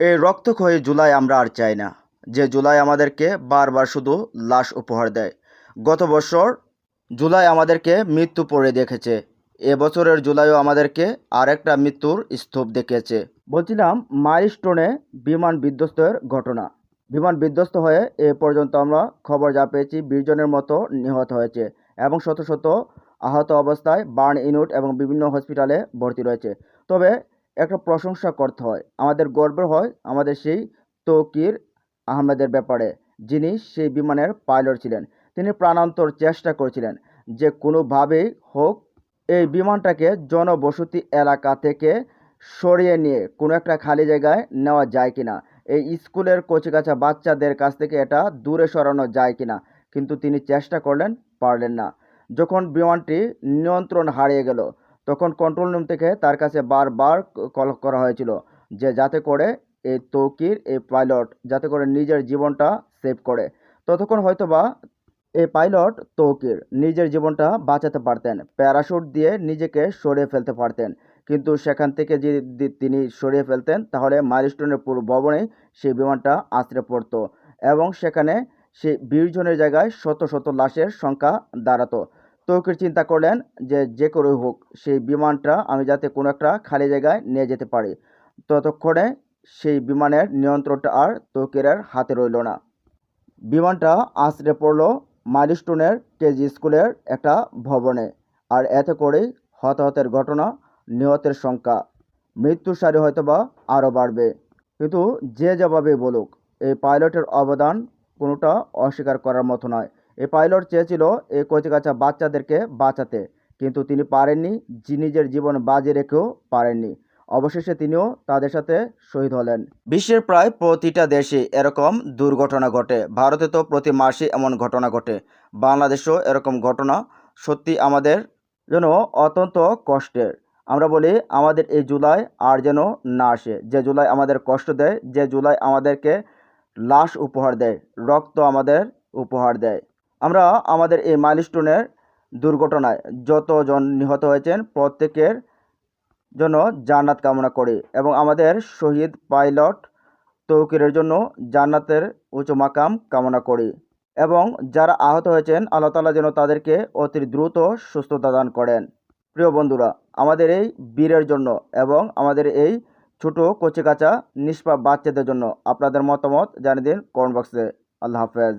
এই রক্তক্ষয়ী জুলাই আমরা আর চাই না। যে জুলাই আমাদেরকে বারবার শুধু লাশ উপহার দেয়। গত বছর জুলাই আমাদেরকে মৃত্যু পড়ে দেখেছে। এবছরের জুলাইও আমাদেরকে আরেকটা মৃত্যুর স্তূপ দেখিয়েছে। বলছিলাম, মাইলস্টোনে বিমান বিধ্বস্তের ঘটনা। বিমান বিধ্বস্ত হয়ে এ পর্যন্ত আমরা খবর যা পেয়েছি, বিশ জনের মতো নিহত হয়েছে এবং শত শত আহত অবস্থায় বার্ন ইউনিট এবং বিভিন্ন হসপিটালে ভর্তি রয়েছে। তবে একটা প্রশংসা করতে হয়। আমাদের গর্ব হয়, আমাদের সেই তৌকির আহমেদের ব্যাপারে, যিনি সেই বিমানের পাইলট ছিলেন। তিনি প্রাণান্তর চেষ্টা করেছিলেন যে কোনোভাবেই হোক, এই বিমানটাকে জনবসতি এলাকা থেকে সরিয়ে নিয়ে কোনো একটা খালি জায়গায় নেওয়া যায় কিনা। এই স্কুলের কচিকাচা বাচ্চাদের কাছ থেকে এটা দূরে সরানো যায় কিনা, কিন্তু তিনি চেষ্টা করলেন, পারলেন না। যখন বিমানটি নিয়ন্ত্রণ হারিয়ে গেল তখন কন্ট্রোল রুম থেকে তার কাছে বারবার কল করা হয়েছিল যে যাতে করে এই তৌকির, এই পাইলট যাতে করে নিজের জীবনটা সেভ করে। ততক্ষণ হয়তোবা এই পাইলট তৌকির নিজের জীবনটা বাঁচাতে পারতেন প্যারাশুট দিয়ে নিজেকে সরিয়ে ফেলতে পারতেন। কিন্তু সেখান থেকে যদি তিনি সরিয়ে ফেলতেন, তাহলে মাইলস্টোনের পুরো ভবনেই সেই বিমানটা আছড়ে পড়তো এবং সেখানে সেই বিশ জনের জায়গায় শত শত লাশের সংখ্যা দাঁড়াতো। তৌকির চিন্তা করলেন যে যে করে হোক, সেই বিমানটা আমি যাতে কোনো একটা খালি জায়গায় নিয়ে যেতে পারি। ততক্ষণে সেই বিমানের নিয়ন্ত্রণটা আর তৌকিরের হাতে রইল না। বিমানটা আছড়ে পড়ল মাইলস্টোনের কেজি স্কুলের একটা ভবনে আর এতে করেই হতাহতের ঘটনা, নিহতের সংখ্যা, মৃত্যুর সারি হয়তোবা আরও বাড়বে। কিন্তু যে যেভাবে বলুক, এই পাইলটের অবদান কোনোটা অস্বীকার করার মতো নয়। এই পাইলট চেয়েছিল এই কচিকাচা বাচ্চাদেরকে বাঁচাতে, কিন্তু তিনি পারেননি নিজের জীবন বাজি রেখেও পারেননি। অবশেষে তিনিও তাদের সাথে শহীদ হলেন। বিশ্বের প্রায় প্রতিটা দেশে এরকম দুর্ঘটনা ঘটে। ভারতে তো প্রতি মাসে এমন ঘটনা ঘটে। বাংলাদেশেও এরকম ঘটনা সত্যি আমাদের জন্য অত্যন্ত কষ্টের। আমরা বলি, আমাদের এই জুলাই আর যেন না আসে। যে জুলাই আমাদের কষ্ট দেয়, যে জুলাই আমাদেরকে লাশ উপহার দেয়, রক্ত আমাদের উপহার দেয়। আমরা আমাদের এই মাইলস্টোনের দুর্ঘটনায় যতজন নিহত হয়েছেন প্রত্যেকের জন্য জান্নাত কামনা করি এবং আমাদের শহীদ পাইলট তৌকিরের জন্য জান্নাতের উঁচু মাকাম কামনা করি এবং যারা আহত হয়েছেন, আল্লাহ তালা যেন তাদেরকে অতি দ্রুত সুস্থতা দান করেন। প্রিয় বন্ধুরা, আমাদের এই বীরের জন্য এবং আমাদের এই ছোট কচিকাচা নিষ্পাপ বাচ্চাদের জন্য আপনাদের মতামত জানিয়ে দিন কমেন্ট বক্সে। আল্লাহ হাফেজ।